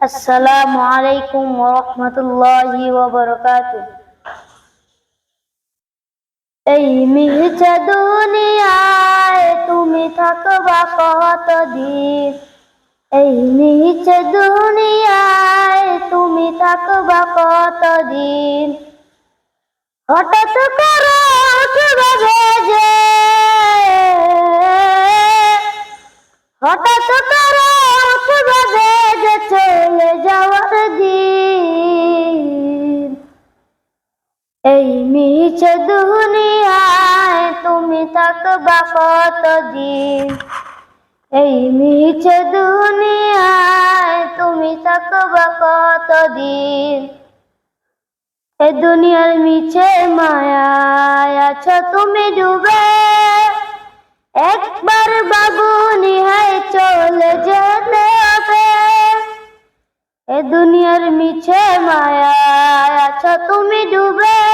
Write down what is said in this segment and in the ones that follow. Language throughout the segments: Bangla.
আসসালামু আলাইকুম ওয়া রাহমাতুল্লাহি ওয়া বারাকাতুহু। এই মিহচা দুনিয়ায় তুমি থাকবা কতদিন? এই মিহচা দুনিয়ায় তুমি থাকবা কতদিন? হঠাৎ করে যে হঠাৎ মিছে দুনিয়ায় তুমি থাকবা কতদিন? এই মিছে দুনিয়ায় তুমি থাকবা কতদিন? এ দুনিয়ার মিছে মায়ায় আছো তুমি ডুবে। একবার বাবু নিহায় চলে যেতে হবে। এ দুনিয়ার মিছে মায়ায় আছো তুমি ডুবে।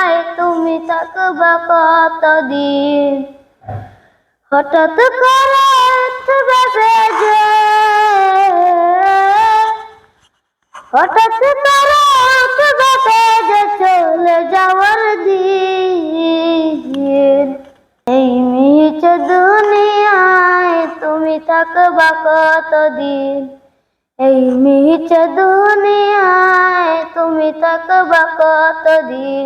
তুমি থাকবা কতদিন? হঠাৎ করে যে হঠাৎ করে চলে যাওয়ার দিন। এই মিছে দুনিয়ায় তুমি থাকবা কতদিন? এই মিছে দুনিয়ায় তুমি থাকবা কতদিন?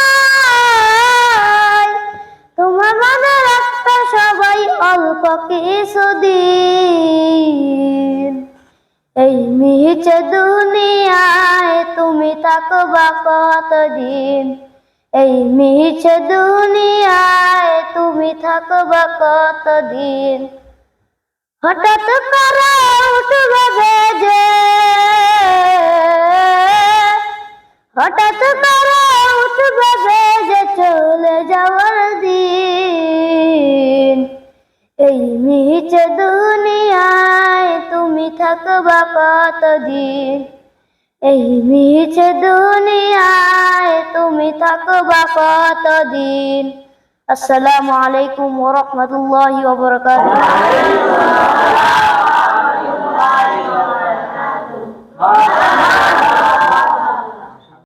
অল্প সদিন। এই মিছে দুনিয়ায় তুমি থাকবা কতদিন? এই মিছে দুনিয়ায় তুমি থাকবা কতদিন? হঠাৎ করে উঠবে বেজে এই মিছে দুনিয়ায় তুমি থাকবা কতদিন? এই মিছে দুনিয়ায় তুমি থাকবা কতদিন? আসসালামু আলাইকুম ওয়া রাহমাতুল্লাহি ওয়া বারাকাতুহু।